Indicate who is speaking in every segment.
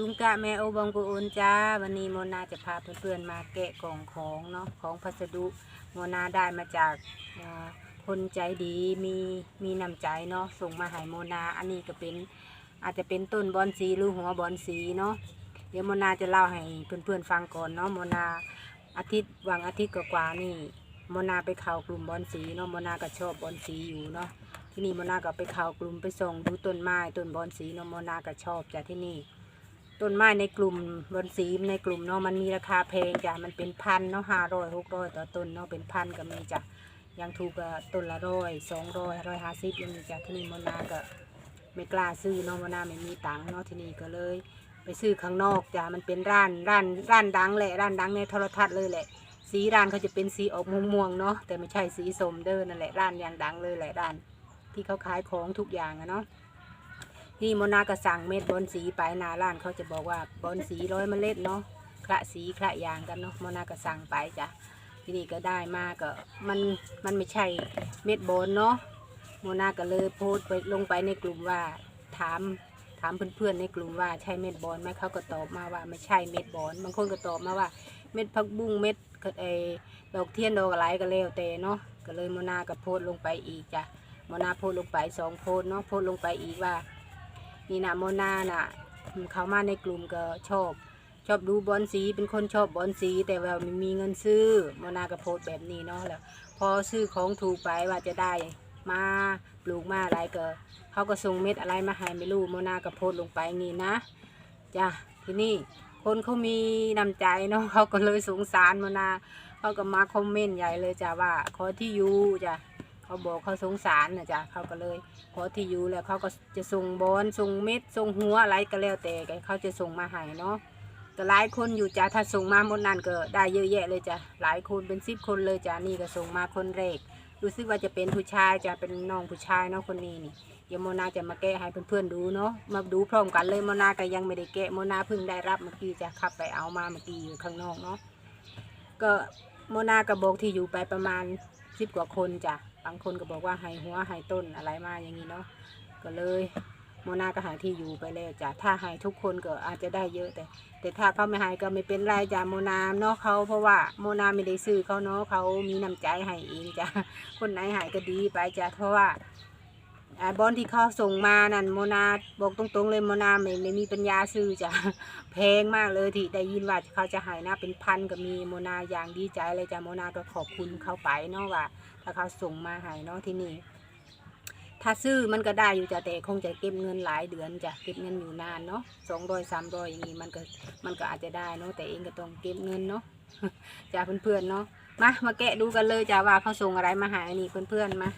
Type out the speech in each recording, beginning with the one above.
Speaker 1: ลุงกะแม่โอบองกูโอนจ้า วันนี้โมนาจะพาเพื่อนๆมาแกะกล่องของเนาะของพัสดุโมนาได้มาจากคนใจดีมีมีน้ำใจเนาะส่งมาให้โมนาอันนี้ก็เป็นอาจจะเป็นต้นบอนสีหรือหัวบอนสีเนาะเดี๋ยวโมนาจะเล่าให้เพื่อนๆฟังก่อนเนาะโมนาอาทิตย์วางอาทิตย์กว่านี่โมนาไปเข้ากลุ่มบอนสีเนาะโมนาก็ชอบบอนสีอยู่เนาะที่นี่โมนาก็ไปเข้ากลุ่มไปส่งดูต้นไม้ต้นบอนสีเนาะโมนาก็ชอบจากที่นี่ ต้นไม้ในกลุ่มบนสีในกลุ่มเนาะมันมีราคาแพงจ้ะมันเป็นพันเนาะห้าร้อยหกร้อยต่อต้นเนาะเป็นพันก็มีจ้ะยังถูกก็ต้นละร้อยสองร้อยร้อยห้าสิบยังมีจ้ะที่นี่มนาก็ไม่กล้าซื้อเนาะมนาไม่มีตังเนาะที่นี่ก็เลย ไปซื้อข้างนอกจ้ะมันเป็นร้านร้านร้านดังแหละร้านดังในโทรทัศน์เลยแหละ สีร้านเขาจะเป็นสีออกม่วงๆเนาะแต่ไม่ใช่สีส้มเด้อนั่นแหละร้านอย่างดังเลยแหละร้าน ที่เขาขายของทุกอย่างอะเนาะ นี่โมนาก็สั่งเม็ดบอนสีไปนาร้านเขาจะบอกว่าบอนสีร้อยเมล็ดเนาะคละสีคละยางกันเนาะโมนาก็สั่งไปจ้ะที่นี่ก็ได้มาก็มันมันไม่ใช่เม็ดบอนเนาะโมนาก็เลยโพสต์ไปลงไปในกลุ่มว่าถามถามเพื่อนๆในกลุ่มว่าใช่เม็ดบอนไหมเขาก็ตอบมาว่าไม่ใช่เม็ดบอนบางคนก็ตอบมาว่าเม็ดผักบุ้งเม็ดไอดอกเทียนดอกอะไรก็แล้วแต่เนาะก็เลยโมนาก็โพสต์ลงไปอีกจ้ะโมนาโพสต์ลงไปสองโพสต์เนาะโพสต์ลงไปอีกว่า นี่นะโมนาน่ะ เขามาในกลุ่มก็ชอบ ชอบดูบอลสีเป็นคนชอบบอลสี แต่ว่าไม่มีเงินซื้อโมนาก็โพสแบบนี้เนาะแล้วพอซื้อของถูกไปว่าจะได้มาปลูกมาอะไรก็เขาก็ส่งเม็ดอะไรมาให้ไม่รู้โมนาก็โพสลงไปนี่นะจ้ะทีนี้คนเขามีน้ำใจเนาะเขาก็เลยสงสารโมนาเขาก็มาคอมเมนต์ใหญ่เลยจ้ะว่าขอที่อยู่จ้ะ เขาบอกเขาสงสารนะจ้ะเขาก็เลยพอที่อยู่แล้วเขาก็จะส่งบอลส่งเม็ดส่งหัวอะไรก็แล้วแต่เขาจะส่งมาให้เนาะก็หลายคนอยู่จ้ะถ้าส่งมาหมดนั้นก็ได้เยอะแยะเลยจ้ะหลายคนเป็นสิบคนเลยจ้ะนี่ก็ส่งมาคนแรกรู้สึกว่าจะเป็นผู้ชายจ้ะเป็นน้องผู้ชายเนาะคนนี้นี่เดี๋ยวโมนาจะมาแกะให้เพื่อนๆดูเนาะมาดูพร้อมกันเลยโมนาก็ยังไม่ได้แกะโมนาเพิ่งได้รับเมื่อกี้จะขับไปเอามาเมื่อกี้อยู่ข้างนอกเนาะก็โมนาก็บอกที่อยู่ไปประมาณสิบกว่าคนจ้ะ บางคนก็บอกว่าหายหัวหายต้นอะไรมาอย่างนี้เนาะก็เลยโมนาก็หาที่อยู่ไปแล้วจ้ะถ้าหายทุกคนก็อาจจะได้เยอะแต่ แต่ถ้าเขาไม่หายก็ไม่เป็นไรจ้ะโมนาเนาะเขาเพราะว่าโมนาไม่ได้ซื้อเขาเนาะเขามีน้ำใจให้เองจ้ะคนไหนหายก็ดีไปจ้ะเพราะว่า อ่าบอลที่เขาส่งมานั่นโมนาบอกตรงๆเลยโมนาไม่ไม่มีปัญญาซื้อจ้ะแพงมากเลยที่ได้ยินว่าเขาจะให้นะเป็นพันก็มีโมนาอย่างดีใจเลยจ้ะโมนาก็ขอบคุณเขาไปเนาะว่าถ้าเขาส่งมาให้เนาะที่นี่ถ้าซื้อมันก็ได้อยู่จ้ะแต่คงจะเก็บเงินหลายเดือนจ้ะเก็บเงินอยู่นานเนาะสองร้อยสามร้อยอย่างนี้มันก็มันก็อาจจะได้เนาะแต่เองก็ต้องเก็บเงินเนาะจ้ะเพื่อนๆเนาะมามาแกะดูกันเลยจ้ะว่าเขาส่งอะไรมาให้นี่เพื่อนๆมา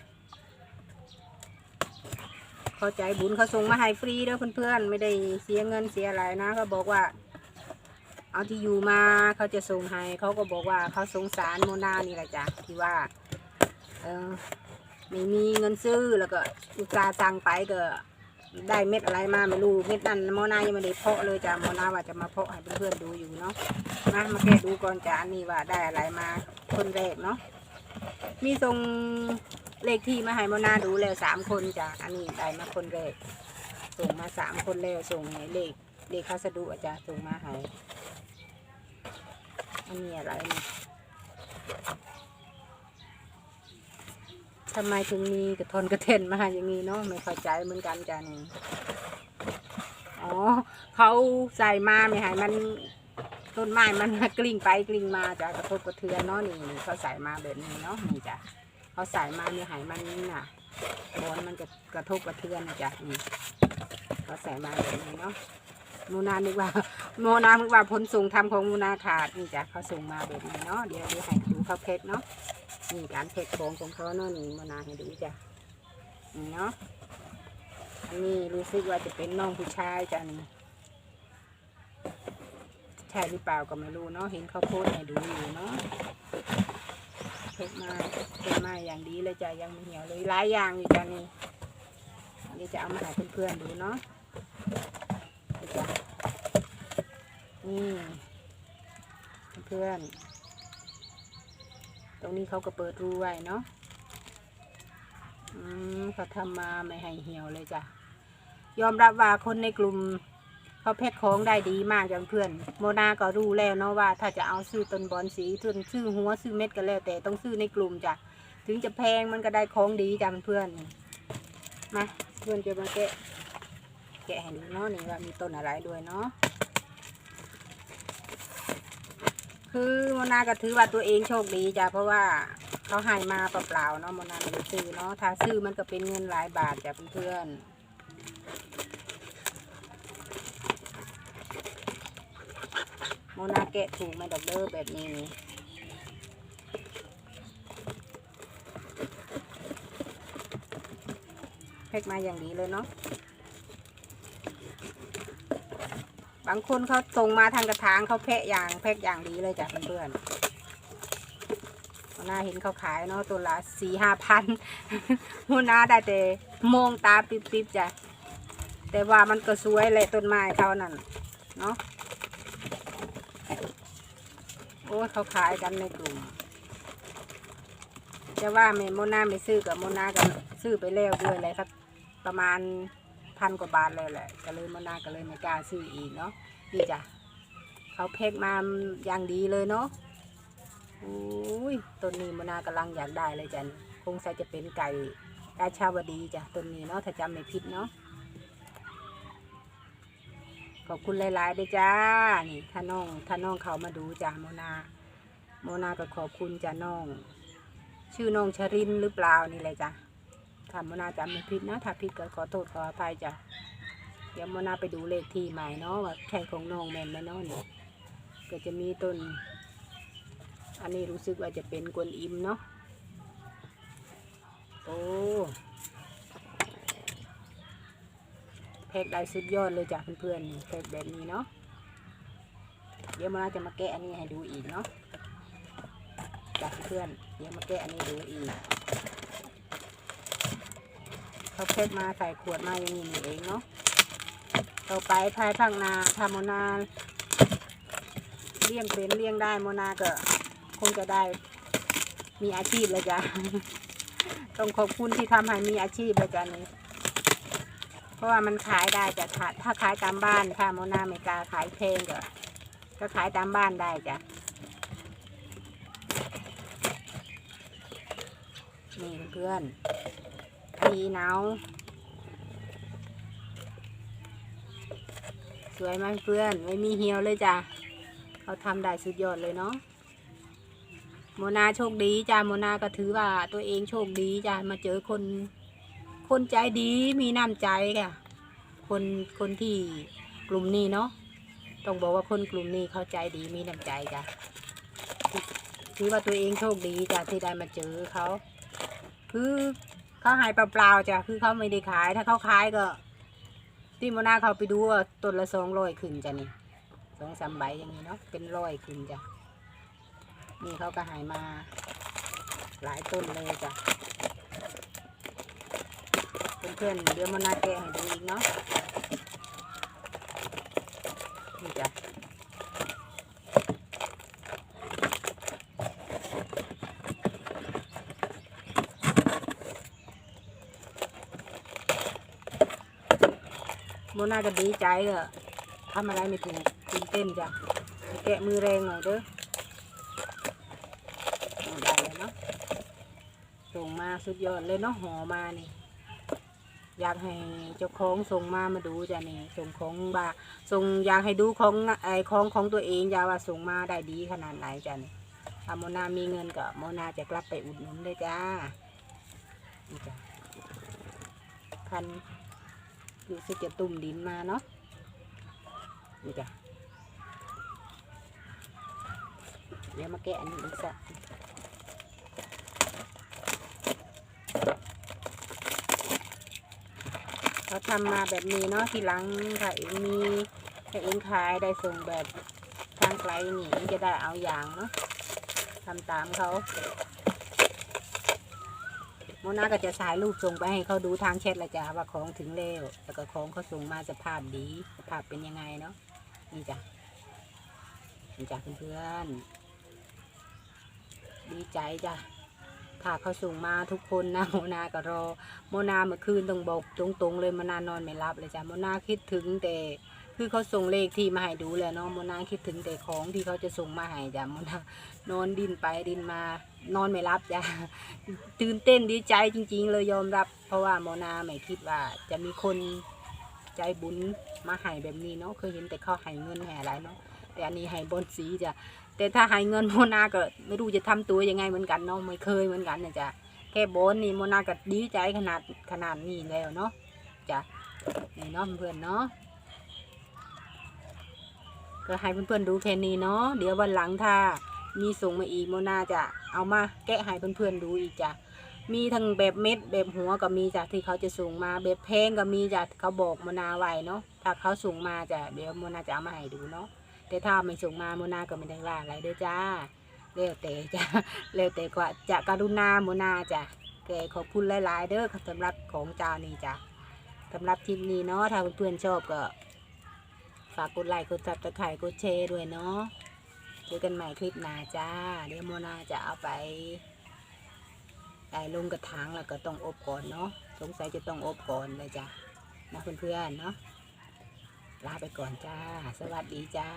Speaker 1: เข้าใจบุญเขาส่งมาให้ฟรีเด้อเพื่อนๆไม่ได้เสียเงินเสียอะไรนะเขาบอกว่า เอาที่อยู่มาเขาจะส่งให้เขาก็บอกว่าเขาสงสารโมนานี่แหละจ้ะที่ว่า เออไม่มีเงินซื้อแล้วก็อุตส่าห์สั่งไปก็ได้เม็ดอะไรมาไม่รู้เม็ดนั้นโมนายังไม่ได้เพาะเลยจ้ะโมนาว่าจะมาเพาะให้เพื่อนๆดูอยู่เนาะมามาแกะดูก่อนจ้ะนนี้ว่าได้อะไรมาคนแรกเนาะมีส่ง เลขที่มาให้โมนาดูแล้วสามคนจ้ะอันนี้ได้มาคนแรกส่งมาสามคนแล้วส่งให้เลขเลขพัสดุอะจ้ะส่งมาให้อันนี้อะไรนี่ทำไมถึงมีกระทนกระเทนมาอย่างนี้เนาะไม่เข้าใจเหมือนกันจ้ะนี่อ๋อเขาใส่มาไม่ให้มันต้นไม้มันกลิ้งไปกลิ้งมาจ้ะกระทบกระเทือนเนาะนี่นี่เขาใส่มาแบบนี้เนาะนี่จ้ะ เขาใส่มาไม่ให้มันน่ะบอลมันจะกระทบกระเทือนนะจ้ะนี่เขาใส่มาแบบนี้เนาะโมนานึกว่าโมนานึกว่าผลส่งทำของโมนาขาดนี่จ้ะเขาส่งมาแบบนี้เนาะเดี๋ยวเดี๋ยวให้ดูเขาเพชรเนาะนี่การเพ็กของของเขาเนาะนี่มานานให้ดูจ้ะนี่เนาะอันนี้รู้สึกว่าจะเป็นน้องผู้ชายจ้ะนี่ใช่หรือเปล่าก็ไม่รู้เนาะเห็นเขาโพสให้ดูอยู่เนาะ เพ็กมาเพ็กมาอย่างดีเลยจ้ะยังไม่เหี่ยวเลยหลายอย่างอยู่จ้ะนี่อันนี้จะเอามาให้เพื่อนๆดูเนาะจ้ะนี่เพื่อนตรงนี้เขาก็เปิดรูไว้เนาะอืมเขาทำมาไม่ให้เหี่ยวเลยจ้ะยอมรับว่าคนในกลุ่ม เขาเขาแพ็คของได้ดีมากอย่างเพื่อน โมนาก็รู้แล้วเนาะว่า ถ้าจะเอาซื้อต้นบอลสีทุนซื้อหัวซื้อเม็ดก็แล้ว แต่ต้องซื้อในกลุ่มจ้ะถึงจะแพงมันก็ได้ของดีจ้ะเพื่อนมาเพื่อนจะมาแกะแกะให้ดูเนาะนี่ว่ามีต้นอะไรด้วยเนาะคือโมนาก็ถือว่าตัวเองโชคดีจ้ะเพราะว่าเขาให้มาเปล่าๆเนาะโมนาไม่ได้ซื้อเนาะถ้าซื้อมันก็เป็นเงินหลายบาทจ้ะเพื่อนๆ โมนาแกะถูกไหมดอกเดอร์แบบนี้แพ็กมาอย่างดีเลยเนาะบางคนเขาส่งมาทางกระถางเขาแพ็กอย่างแพ็กอย่างดีเลยจ้ะเพื่อนๆโมนาเห็นเขาขายเนาะตัวละสี่ห้าพันโมนาได้แต่มองตาปิ๊บๆจ้ะแต่ว่ามันก็สวยเลยต้นไม้เขานั่นเนาะ โอ้ยเขาขายกันในกลุ่ม จะว่าไม่โมนาไม่ซื้อกับโมนากันซื้อไปแล้วด้วยเลยสักประมาณพันกว่าบาทเลยแหละก็เลยโมนาก็เลยไม่กล้าซื้ออีกเนาะนี่จ้ะเขาเพกมาอย่างดีเลยเนาะโอ้ยต้นนี้โมนากำลังอยากได้เลยจ้ะคงใส่จะเป็นไก่ราชาวดีจ้ะต้นนี้เนาะถ้าจำไม่ผิดเนาะ ขอบคุณหลายๆด้วยจ้า นี่ถ้าน้องถ้าน้องเขามาดูจ้าโมนา โมนาก็ขอบคุณจ้าน้อง ชื่อน้องชรินหรือเปล่านี่เลยจ้ะถ้าโมนาจำไม่ผิดนะถ้าผิดก็ขอโทษขออภัยจ้ะเดี๋ยวโมนาไปดูเลขที่ใหม่เนาะว่าใช่ของน้องแม่นไหมเนาะนี่ก็จะมีต้น อันนี้รู้สึกว่าจะเป็นกวนอิมเนาะโอ้ แพ็กได้สุดยอดเลยจ้ะเพื่อนๆนี่แพ็กแบบนี้เนาะเดี๋ยวมาจะมาแกะอันนี้ให้ดูอีกเนาะจ้ะเพื่อนเดี๋ยวมาแกะอันนี้ดูอีกเขาแพ็กมาใส่ขวดมาอย่างนี้นี่เองเนาะต่อไปภายภาคนาถ้าโมนาเลี้ยงเป็นเลี้ยงได้โมนาก็คงจะได้มีอาชีพเลยจ้ะ ต้องขอบคุณที่ทำให้มีอาชีพเลยจ้ะนี่ เพราะว่ามันขายได้จะถ้าถ้าขายตามบ้านถ้าโมนาไม่กาขายเพลงก็ก็ขายตามบ้านได้จ้ะนี่เพื่อนพีหนาสวยไหมเพื่อนไม่มีเหี่ยวเลยจ้ะเขาทำได้สุดยอดเลยเนาะโมนาโชคดีจ้ะโมนาก็ถือว่าตัวเองโชคดีจ้ะมาเจอคน คนใจดีมีน้ำใจค่ะ คนคนที่กลุ่มนี้เนาะต้องบอกว่าคนกลุ่มนี้เขาใจดีมีน้ำใจจ้ะถือว่าตัวเองโชคดีจ้ะที่ได้มาเจอเขาคือเขาหายเปล่าๆจ้ะคือเขาไม่ได้ขาย ถ้าเขาขายก็ที่โมนาเขาไปดูว่าต้นละสองร้อยขึ้นจ้ะนี่สองสามใบอย่างนี้เนาะเป็นร้อยขึ้นจ้ะนี่เขาก็หายมาหลายต้นเลยจ้ะ เพื่อนเดี๋ยวมานาแกะให้ดูอีกเนาะนี่จ้ะโมนาก็ดีใจก็ทำอะไรไม่ถูกตื่นเต้นจ้ะแกะมือแรงหน่อยเด้อได้เลยเนาะส่งมาสุดยอดเลยเนาะห่อมานี่ อยากให้เจ้าของส่งมามาดูจ้ะนี่ส่งของบาส่งอยากให้ดูของไอ้ของของตัวเองอย่าว่าส่งมาได้ดีขนาดไหนจ้ะนี่ถ้าโมนามีเงินก็โมนาจะกลับไปอุดหนุนเลยจ้านี่จ้ะพันรู้สึกจะตุ่มดินมาเนาะนี่จ้ะเดี๋ยวมาแกะอันนี้อีกสัก เขาทำมาแบบนี้เนาะทีหลังถ้าเองมีถ้าเองขายได้ส่งแบบทางไกลนี่จะได้เอาอย่างเนาะทำตามเขาโมนาก็จะถ่ายรูปส่งไปให้เขาดูทางแชทละจ้ะว่าของถึงแล้วแล้วก็ของเขาส่งมาสภาพดีสภาพเป็นยังไงเนาะนี่จ้ะนี่จ้ะเพื่อนๆดีใจจ้ะ ถ้าเขาส่งมาทุกคนนะโมนาก็รอโมนาเมื่อคืนต้องบอกตรงๆเลยโมนานอนไม่หลับเลยจ้ะโมนาคิดถึงแต่คือเขาส่งเลขที่มาให้ดูแล้วเนาะโมนาคิดถึงแต่ของที่เขาจะส่งมาให้จ้ะโมนานอนดินไปดินมานอนไม่รับจ้ะตื่นเต้นดีใจจริง ๆ เลยยอมรับ เพราะว่าโมนาไม่คิดว่าจะมีคนใจบุญมาให้แบบนี้เนาะเคยเห็นแต่เขาให้เงินให้อะไรเนาะ แต่อันนี้ให้บนสีจ้ะแต่ถ้าให้เงินโมนาก็ไม่รู้จะทำตัวยังไงเหมือนกันเนาะไม่เคยเหมือนกันนะจ้ะแค่บนนี่โมนาก็ดีใจขนาดขนาดนี้แล้วเนาะจ้ะนี่เนาะเพื่อนเนาะก็ให้เพื่อนๆดูแค่นี้เนาะเดี๋ยววันหลังถ้ามีส่งมาอีกโมนาจะเอามาแกะให้เพื่อนๆดูอีกจ้ะมีทั้งแบบเม็ดแบบหัวก็มีจ้ะที่เขาจะส่งมาแบบแพงก็มีจ้ะเขาบอกโมนาไว้เนาะถ้าเขาส่งมาจ้ะเดี๋ยวโมนาจะเอามาให้ดูเนาะ แต่ถ้าไม่ส่งมาโมนาก็ไม่ได้ว่าอะไรด้อจ้าแล้วแต่จ้ะแล้วแต่กว่าจะกรุณาโมนาจ้ะแกขอบคุณหลายๆเด้อสำหรับของเจ้านี่จ้ะสำหรับคลิปนี้เนาะถ้าเพื่อนๆชอบก็ฝากกดไลค์กดซับสไครต์กดแชร์ด้วยเนาะเจอกันใหม่คลิปหน้าจ้า เดี๋ยวโมนาจะเอาไปไปลงกระถางแล้วก็ต้องอบก่อนเนาะสงสัยจะต้องอบก่อนเลยจ้ะนะเพื่อนๆเนาะ ลาไปก่อนจ้า สวัสดีจ้า